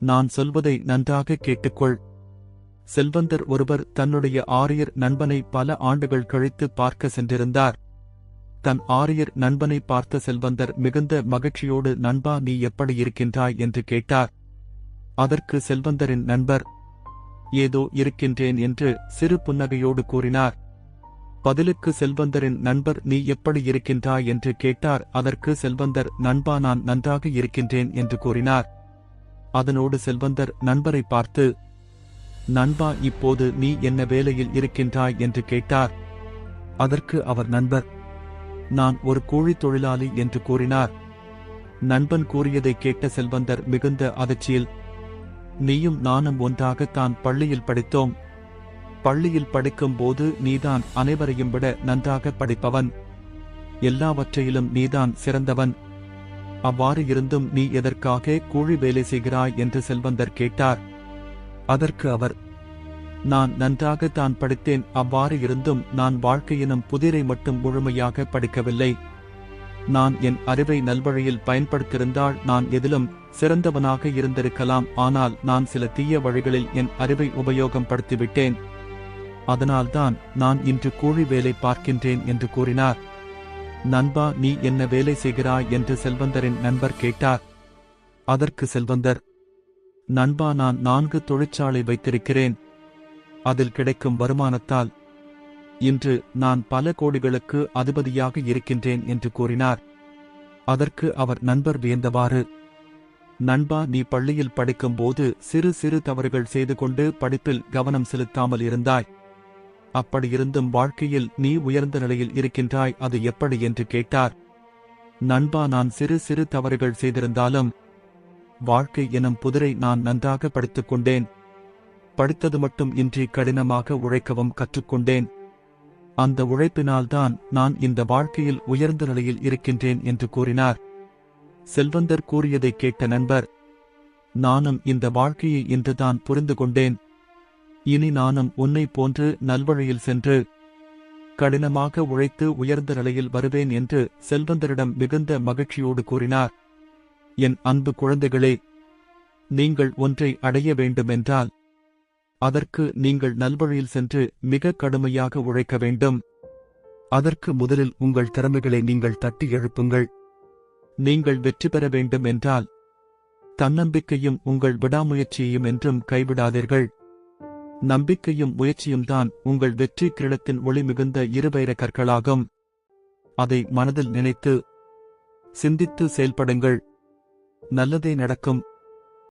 நான் சொல்வதை நன்றாக கேட்டுக்கொள். செல்வந்தர் ஒருவர் தன்னுடைய ஆரியர் நண்பனை பல ஆண்டுகள் கழித்து பார்க்க சென்றிருந்தார். தன் ஆரியர் நண்பனை பார்த்த செல்வந்தர் மிகுந்த மகிழ்ச்சியோடு நண்பா நீ எப்படி இருக்கின்றாய்? என்று கேட்டார். அதற்கு செல்வந்தரின் நண்பர் ஏதோ இருக்கின்றேன் என்று சிறு புன்னகையோடு கூறினார். பதிலுக்கு செல்வந்தரின் நண்பர் நீ எப்படி இருக்கின்றாய்? என்று கேட்டார். அதற்கு செல்வந்தர் நண்பா நான் நன்றாக இருக்கின்றேன் என்று கூறினார். அதனோடு செல்வந்தர் நண்பரை பார்த்து நண்பா இப்போது நீ என்ன வேலையில் இருக்கின்றாய்? என்று கேட்டார். அதற்கு அவர் நண்பர் நான் ஒரு கூலித் தொழிலாளி என்று கூறினார். நண்பன் கூறியதை கேட்ட செல்வந்தர் மிகுந்த அதிர்ச்சியில் நீயும் நானும் ஒன்றாகத்தான் பள்ளியில் படித்தோம். பள்ளியில் படிக்கும்போது நீதான் அனைவரையும் விட நன்றாக படிப்பவன். எல்லாவற்றையிலும் நீதான் சிறந்தவன். அவ்வாறு இருந்தும் நீ எதற்காக கூழி வேலை செய்கிறாய் என்று செல்வந்தர் கேட்டார். அதற்கு அவர் நான் நன்றாக தான் படித்தேன் அவ்வாறு இருந்தும் நான் வாழ்க்கையினும் புதிரை மட்டும் முழுமையாக படிக்கவில்லை. நான் என் அறிவை நல்வழியில் பயன்படுத்தியிருந்தால் நான் எதிலும் சிறந்தவனாக இருந்திருக்கலாம் ஆனால் நான் சில தீய வழிகளில் என் அறிவை உபயோகம் படுத்திவிட்டேன் அதனால்தான் நான் இன்று கூலி வேலை பார்க்கின்றேன் என்று கூறினார். நண்பா நீ என்ன வேலை செய்கிறாய் என்று செல்வந்தரின் நண்பர் கேட்டார். அதற்கு செல்வந்தர் நண்பா நான் நான்கு தொழிற்சாலை வைத்திருக்கிறேன். அதில் கிடைக்கும் வருமானத்தால் இன்று நான் பல கோடிகளுக்கு அதிபதியாக இருக்கின்றேன் என்று கூறினார். அதற்கு அவர் நண்பர் வியந்தவாறு நண்பா நீ பள்ளியில் படிக்கும்போது சிறு சிறு தவறுகள் செய்து கொண்டு படிப்பில் கவனம் செலுத்தாமல் இருந்தாய். அப்படியிருந்தும் வாழ்க்கையில் நீ உயர்ந்த நிலையில் இருக்கின்றாய் அது எப்படி என்று கேட்டார். நண்பா நான் சிறு சிறு தவறுகள் செய்திருந்தாலும் வாழ்க்கை எனும் புதிரை நான் நன்றாக படித்துக் கொண்டேன். படித்தது மட்டும் இன்றி கடினமாக உழைக்கவும் கற்றுக்கொண்டேன். அந்த உழைப்பினால்தான் நான் இந்த வாழ்க்கையில் உயர்ந்த நிலையில் இருக்கின்றேன் என்று கூறினார். செல்வந்தர் கூறியதை கேட்ட நண்பர் நானும் இந்த வாழ்க்கையை இன்றுதான் புரிந்து கொண்டேன். இனி நானும் உன்னை போன்று நல்வழியில் சென்று கடினமாக உழைத்து உயர்ந்த நிலையில் வருவேன் என்று செல்வந்தரிடம் மிகுந்த மகிழ்ச்சியோடு கூறினார். என் அன்பு குழந்தைகளே நீங்கள் ஒன்றை அடைய வேண்டுமென்றால் அதற்கு நீங்கள் நல்வழியில் சென்று மிக கடுமையாக உழைக்க வேண்டும். அதற்கு முதலில் உங்கள் திறமைகளை நீங்கள் தட்டி எழுப்புங்கள். நீங்கள் வெற்றி பெற வேண்டும் என்றால் தன்னம்பிக்கையும் உங்கள் விடாமுயற்சியையும் என்றும் கைவிடாதீர்கள். நம்பிக்கையும் முயற்சியும் தான் உங்கள் வெற்றி கிரீடத்தின் ஒளி மிகுந்த இருவைர கற்களாகும் அதை மனதில் நினைத்து சிந்தித்து செயல்படுங்கள். நல்லதே நடக்கும்.